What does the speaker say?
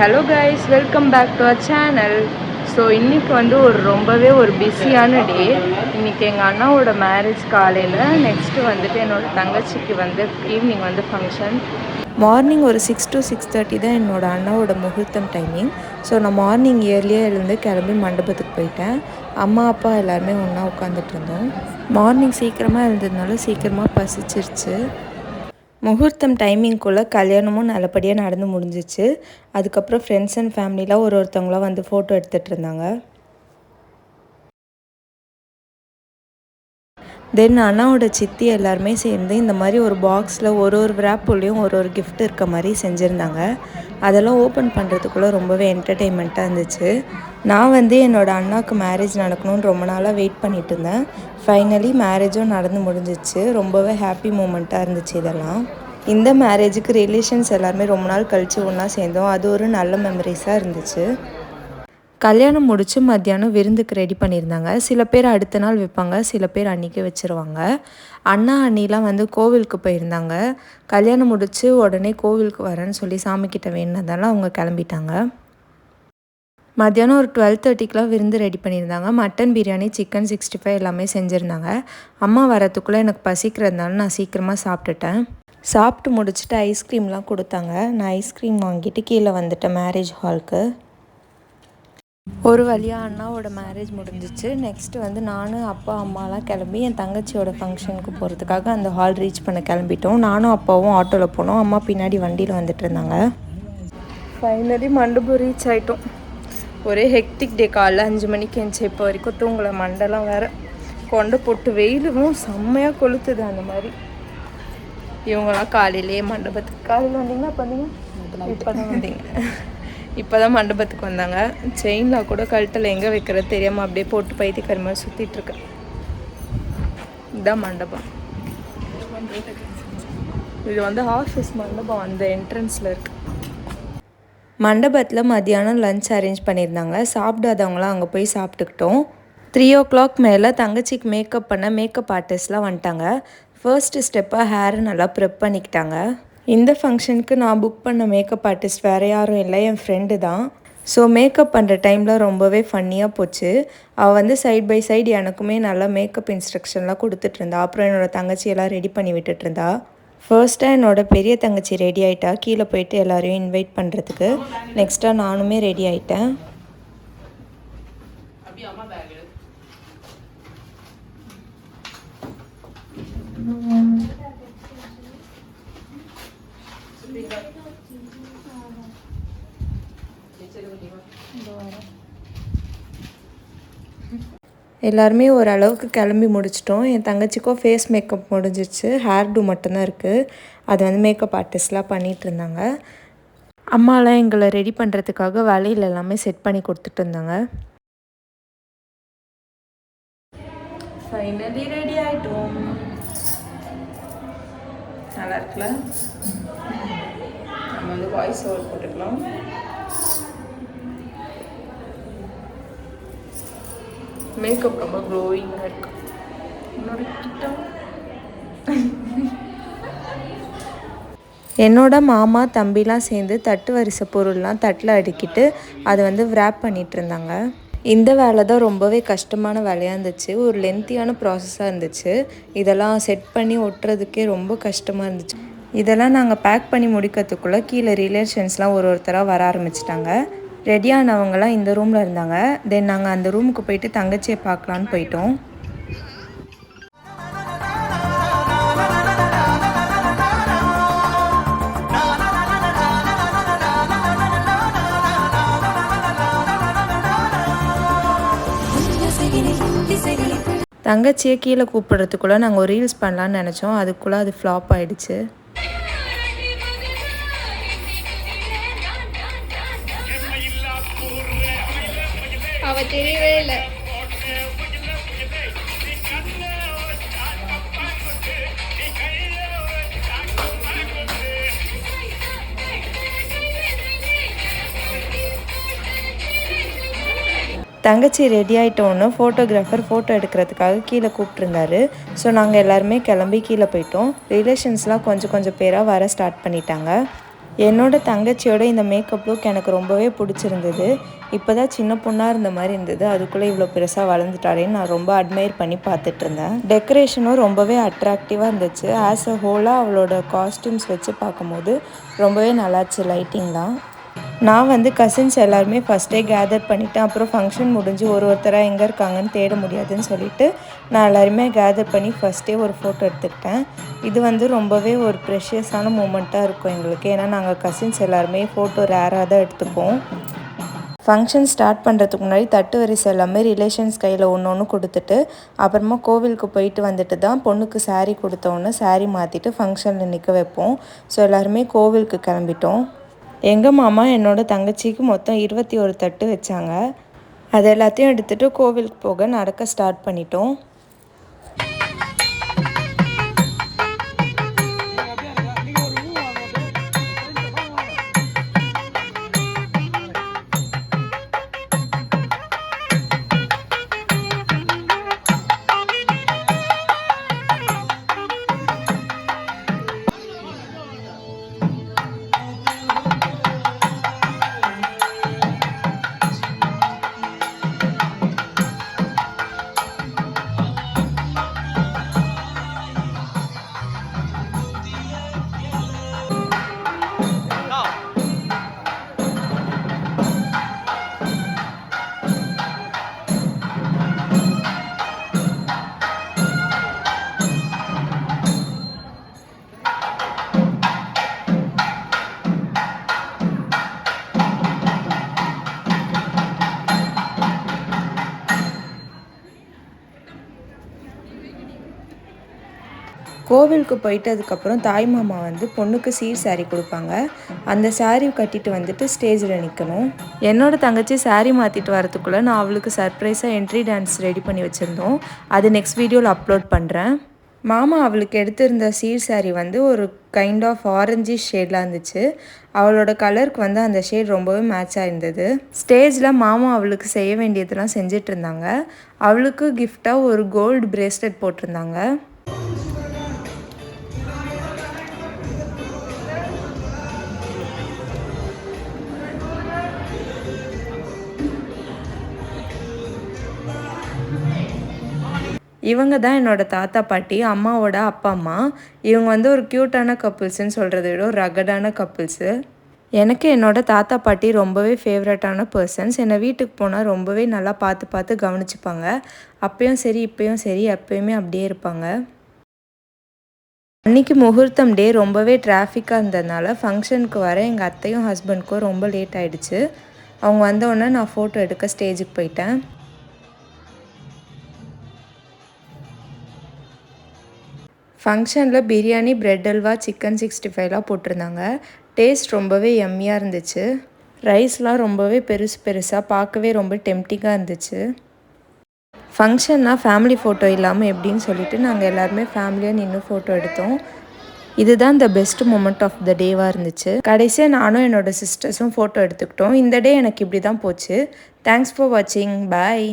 Hello guys welcome back to our channel so இன்றைக்கி வந்து ஒரு ரொம்பவே ஒரு பிஸியான டே இன்றைக்கி எங்கள் அண்ணாவோட மேரேஜ் காலையில் நெக்ஸ்ட்டு வந்துட்டு என்னோட தங்கச்சிக்கு வந்து ஈவினிங் வந்து ஃபங்க்ஷன் மார்னிங் ஒரு சிக்ஸ் டு சிக்ஸ் தேர்ட்டி தான் என்னோட அண்ணாவோட முகூர்த்தம் டைமிங் ஸோ நான் மார்னிங் இயர்லியாக இருந்து கிளம்பி மண்டபத்துக்கு போயிட்டேன். அம்மா அப்பா எல்லாருமே ஒன்றா உட்காந்துட்டு இருந்தோம். மார்னிங் சீக்கிரமாக இருந்ததுனால சீக்கிரமாக பசிச்சிருச்சு. முகூர்த்தம் டைமிங்குள்ளே கல்யாணமும் நல்லபடியாக நடந்து முடிஞ்சிச்சு. அதுக்கப்புறம் ஃப்ரெண்ட்ஸ் அண்ட் ஃபேமிலிலாம் ஒரு ஒருத்தவங்களாம் வந்து ஃபோட்டோ எடுத்துகிட்டு இருந்தாங்க. தென் அண்ணாவோட சித்தி எல்லாருமே சேர்ந்து இந்த மாதிரி ஒரு பாக்ஸில் ஒரு ஒரு விராப்புலேயும் ஒரு ஒரு கிஃப்ட் இருக்க மாதிரி செஞ்சுருந்தாங்க. அதெல்லாம் ஓப்பன் பண்ணுறதுக்குள்ளே ரொம்பவே என்டர்டெயின்மெண்ட்டாக இருந்துச்சு. நான் வந்து என்னோட அண்ணாவுக்கு மேரேஜ் நடக்கணும்னு ரொம்ப நாளாக வெயிட் பண்ணிட்டு இருந்தேன். ஃபைனலி மேரேஜும் நடந்து முடிஞ்சிச்சு. ரொம்பவே ஹாப்பி மூமெண்ட்டாக இருந்துச்சு இதெல்லாம். இந்த மேரேஜுக்கு ரிலேஷன்ஸ் எல்லாருமே ரொம்ப நாள் கழித்து ஒன்றா சேர்ந்தோம். அது ஒரு நல்ல மெமரிஸாக இருந்துச்சு. கல்யாணம் முடித்து மத்தியானம் விருந்துக்கு ரெடி பண்ணியிருந்தாங்க. சில பேர் அடுத்த நாள் வைப்பாங்க சில பேர் அன்றைக்கி வச்சுருவாங்க. அண்ணா அண்ணிலாம் வந்து கோவிலுக்கு போயிருந்தாங்க. கல்யாணம் முடித்து உடனே கோவிலுக்கு வரேன்னு சொல்லி சாமிக்கிட்ட வேணுனதால அவங்க கிளம்பிட்டாங்க. மத்தியானம் ஒரு டுவெல் தேர்ட்டிக்கெலாம் விருந்து ரெடி பண்ணியிருந்தாங்க. Mutton biryani chicken sixty five எல்லாமே செஞ்சுருந்தாங்க. அம்மா வரத்துக்குள்ளே எனக்கு பசிக்கிறதுனால நான் சீக்கிரமாக சாப்பிட்டுட்டேன். சாப்பிட்டு முடிச்சுட்டு ஐஸ்கிரீம்லாம் கொடுத்தாங்க. நான் ஐஸ்கிரீம் வாங்கிட்டு கீழே வந்துட்டேன் மேரேஜ் ஹாலுக்கு ஒரு வழியாக அண்ணாவோட மேரேஜ் முடிஞ்சிச்சு. நெக்ஸ்ட்டு வந்து நானும் அப்பா அம்மாலாம் கிளம்பி என் தங்கச்சியோட ஃபங்க்ஷனுக்கு போகிறதுக்காக அந்த ஹால் ரீச் பண்ண கிளம்பிட்டோம். நானும் அப்பாவும் ஆட்டோவில் போனோம். அம்மா பின்னாடி வண்டியில் வந்துட்டு இருந்தாங்க. ஃபைனலி மண்டபம் ரீச் ஆகிட்டோம் ஒரே ஹெக்டிக் டே காலைல அஞ்சு மணிக்கு எழுந்துச்சு இப்போ வரைக்கும் தூங்கலை. மண்டெல்லாம் வேற. கொண்டை போட்டு வெயிலும் செம்மையாக கொளுத்துது அந்த மாதிரி. இவங்கெல்லாம் காலையிலேயே மண்டபத்துக்கு காலையில் வந்தீங்கன்னா இப்போ இப்போ தான் வந்தீங்க. இப்போ தான் மண்டபத்துக்கு வந்தாங்க. செயின்லாம் கூட கழுத்தில் எங்கே வைக்கிறது தெரியாமல் அப்படியே போட்டு பைத்தியக்கார மாதிரி சுற்றிட்டு இதுதான் மண்டபம். இது வந்து ஆஃபீஸ் மண்டபம் அந்த என்ட்ரன்ஸில் இருக்கு. மண்டபத்தில் மத்தியானம் லஞ்ச் அரேஞ்ச் பண்ணியிருந்தாங்க. சாப்பிடாதவங்களாம் அங்கே போய் சாப்பிட்டுக்கிட்டோம். த்ரீ ஓ கிளாக் மேலே தங்கச்சிக்கு மேக்கப் பண்ண மேக்கப் ஆர்டிஸ்ட்லாம் வந்துட்டாங்க. ஃபர்ஸ்ட் ஸ்டெப்பாக ஹேரை நல்லா ப்ரெப் பண்ணிக்கிட்டாங்க. இந்த ஃபங்க்ஷனுக்கு நான் புக் பண்ண மேக்கப் ஆர்டிஸ்ட் வேறு யாரும் இல்லை என் ஃப்ரெண்டு தான். ஸோ மேக்கப் பண்ணுற டைமில் ரொம்பவே ஃபன்னியாக போச்சு. அவள் வந்து சைட் பை சைடு எனக்குமே நல்லா மேக்கப் இன்ஸ்ட்ரக்ஷன்லாம் கொடுத்துட்டு இருந்தா. அப்புறம் என்னோடய தங்கச்சி எல்லாம் ரெடி பண்ணி விட்டுட்ருந்தா ஃபர்ஸ்ட்டாக என்னோடய பெரிய தங்கச்சி ரெடி ஆகிட்டா கீழே போயிட்டு எல்லாரையும் இன்வைட் பண்ணுறதுக்கு நெக்ஸ்ட்டாக நானுமே ரெடி ஆகிட்டேன் எல்லாருமே ஓரளவுக்கு கிளம்பி முடிச்சிட்டோம். என் தங்கச்சிக்கும் ஃபேஸ் மேக்கப் முடிஞ்சிச்சு ஹேர் டூ மட்டும்தான் இருக்குது அது வந்து மேக்கப் ஆர்டிஸ்ட்லாம் பண்ணிகிட்டு இருந்தாங்க. அம்மாலாம் எங்களை ரெடி பண்ணுறதுக்காக வலையில் எல்லாமே செட் பண்ணி கொடுத்துட்டு இருந்தாங்க. ஃபைனலி ரெடி ஆகிட்டோம் நல்லா இருக்குல்ல வந்து வாய்ஸ் ஓவர் போட்டுக்கலாம். மேக்கப் ரொம்ப க்ளோயிங்காக இருக்கு. என்னோட கிட்ட. என்னோட மாமா தம்பிலாம் சேர்ந்து தட்டு வரிசை பொருள்லாம் தட்டில் அடுக்கிட்டு அதை வந்து விராப் பண்ணிகிட்டு இருந்தாங்க. இந்த வேலை தான் ரொம்பவே கஷ்டமான வேலையாக இருந்துச்சு. ஒரு லென்த்தியான ப்ராசஸாக இருந்துச்சு. இதெல்லாம் செட் பண்ணி ஒட்டுறதுக்கே ரொம்ப கஷ்டமாக இருந்துச்சு. இதெல்லாம் நாங்கள் பேக் பண்ணி முடிக்கிறதுக்குள்ளே கீழே ரிலேஷன்ஸ்லாம் ஒரு ஒருத்தராக வர ஆரம்பிச்சிட்டாங்க. ரெடியானவங்கலாம் இந்த ரூமில் இருந்தாங்க. தென் நாங்கள் அந்த ரூமுக்கு போயிட்டு தங்கச்சியை பார்க்கலான்னு போயிட்டோம். தங்கச்சியை கீழே கூப்பிடுறதுக்குள்ளே நாங்கள் ஒரு ரீல்ஸ் பண்ணலான்னு நினச்சோம். அதுக்குள்ளே அது ஃப்ளாப் ஆகிடுச்சு தெரியவே இல்லை. தங்கச்சி ரெடி ஆகிட்டோன்னு ஃபோட்டோகிராஃபர் ஃபோட்டோ எடுக்கிறதுக்காக கீழே கூப்பிட்ருந்தாரு ஸோ நாங்கள் எல்லாருமே கிளம்பி கீழே போயிட்டோம். ரிலேஷன்ஸ்லாம் கொஞ்சம் கொஞ்சம் பேராக வர ஸ்டார்ட் பண்ணிட்டாங்க. என்னோட தங்கச்சியோட இந்த மேக்கப் லுக் எனக்கு ரொம்பவே பிடிச்சிருந்தது. இப்போ தான் சின்ன பொண்ணாக இருந்த மாதிரி இருந்தது. அதுக்குள்ளே இவ்வளோ பெருசாக வளர்ந்துட்டாளேன்னு நான் ரொம்ப அட்மையர் பண்ணி பார்த்துட்டு இருந்தேன். டெக்கரேஷனும் ரொம்பவே அட்ராக்டிவாக இருந்துச்சு. ஆஸ் அ ஹோலாக அவளோட காஸ்டியூம்ஸ் வச்சு பார்க்கும்போது ரொம்பவே நல்லாச்சு லைட்டிங்லாம் நான் வந்து கசின்ஸ் எல்லாருமே ஃபஸ்ட்டே கேதர் பண்ணிவிட்டேன் அப்புறம் ஃபங்க்ஷன் முடிஞ்சு ஒரு ஒருத்தராக எங்கே இருக்காங்கன்னு தேட முடியாதுன்னு சொல்லிட்டு நான் எல்லாருமே கேதர் பண்ணி ஃபஸ்ட்டே ஒரு ஃபோட்டோ எடுத்துக்கிட்டேன். இது வந்து ரொம்பவே ஒரு ப்ரெஷியஸான மூமெண்ட்டாக இருக்கும் எங்களுக்கு. ஏன்னா நாங்கள் கசின்ஸ் எல்லாருமே ஃபோட்டோ ரேராக தான் எடுத்துப்போம். ஃபங்க்ஷன் ஸ்டார்ட் பண்ணுறதுக்கு முன்னாடி தட்டு வரிசை எல்லாமே ரிலேஷன்ஸ் கையில் ஒன்று ஒன்று கொடுத்துட்டு அப்புறமா கோவிலுக்கு போயிட்டு வந்துட்டு தான் பொண்ணுக்கு saree கொடுத்தோன்னு saree மாற்றிட்டு ஃபங்க்ஷனில் நிற்க வைப்போம். ஸோ எல்லாருமே கோவிலுக்கு கிளம்பிட்டோம். எங்கள் மாமா என்னோட தங்கச்சிக்கு மொத்தம் இருபத்தி ஒரு தட்டு வச்சாங்க. அது எல்லாத்தையும் எடுத்துகிட்டு கோவிலுக்கு போக நடக்க ஸ்டார்ட் பண்ணிட்டோம். கோவிலுக்கு போயிட்டு அதுக்கப்புறம் தாய் மாமா வந்து பொண்ணுக்கு சீர் saree கொடுப்பாங்க. அந்த saree கட்டிட்டு வந்துட்டு ஸ்டேஜில் நிற்கணும் என்னோட தங்கச்சி saree மாற்றிட்டு வரதுக்குள்ளே நான் அவளுக்கு சர்ப்ரைஸாக என்ட்ரி டான்ஸ் ரெடி பண்ணி வச்சுருந்தோம். அது நெக்ஸ்ட் வீடியோவில் அப்லோட் பண்ணுறேன் மாமா அவளுக்கு எடுத்திருந்த சீர் saree வந்து ஒரு கைண்ட் ஆஃப் ஆரஞ்சி ஷேட்லாம் இருந்துச்சு. அவளோட கலருக்கு வந்து அந்த ஷேட் ரொம்பவே மேட்ச் ஆயிருந்தது. ஸ்டேஜில் மாமா அவளுக்கு செய்ய வேண்டியதெல்லாம் செஞ்சிட்டு இருந்தாங்க. அவளுக்கு கிஃப்டாக ஒரு கோல்டு பிரேஸ்லெட் போட்டிருந்தாங்க. இவங்க தான் என்னோட தாத்தா பாட்டி அம்மாவோட அப்பா அம்மா. இவங்க வந்து ஒரு க்யூட்டான கப்புள்ஸ்ன்னு சொல்கிறத விட ஒரு ரகடான கப்புள்ஸு எனக்கு என்னோட தாத்தா பாட்டி ரொம்பவே ஃபேவரட்டான பர்சன்ஸ் என்னை வீட்டுக்கு போனால் ரொம்பவே நல்லா பார்த்து பார்த்து கவனிச்சுப்பாங்க. அப்பயும் சரி இப்பயும் சரி எப்பயுமே அப்படியே இருப்பாங்க. அன்றைக்கி முகூர்த்தம் டே ரொம்பவே டிராஃபிக்காக இருந்ததுனால ஃபங்க்ஷனுக்கு வர எங்கள் அத்தையும் ஹஸ்பண்ட்க்கும் ரொம்ப லேட் ஆகிடுச்சு அவங்க வந்தோடனே நான் ஃபோட்டோ எடுக்க ஸ்டேஜுக்கு போயிட்டேன். ஃபங்க்ஷனில் biryani bread halwa chicken sixty ஃபைவ்லாம் போட்டிருந்தாங்க. டேஸ்ட் ரொம்பவே எம்மியாக இருந்துச்சு. ரைஸ்லாம் ரொம்பவே பெருசு பெருசாக பார்க்கவே ரொம்ப டெம்டிங்காக இருந்துச்சு. ஃபங்க்ஷன்னா ஃபேமிலி ஃபோட்டோ இல்லாமல் எப்படின்னு சொல்லிட்டு நாங்கள் எல்லாருமே ஃபேமிலியாக நின்று ஃபோட்டோ எடுத்தோம். இதுதான் the best moment of the டேவாக இருந்துச்சு. கடைசியாக நானும் என்னோட சிஸ்டர்ஸும் ஃபோட்டோ எடுத்துக்கிட்டோம். இந்த டே எனக்கு இப்படி தான் போச்சு. தேங்க்ஸ் ஃபார் வாட்சிங் பாய்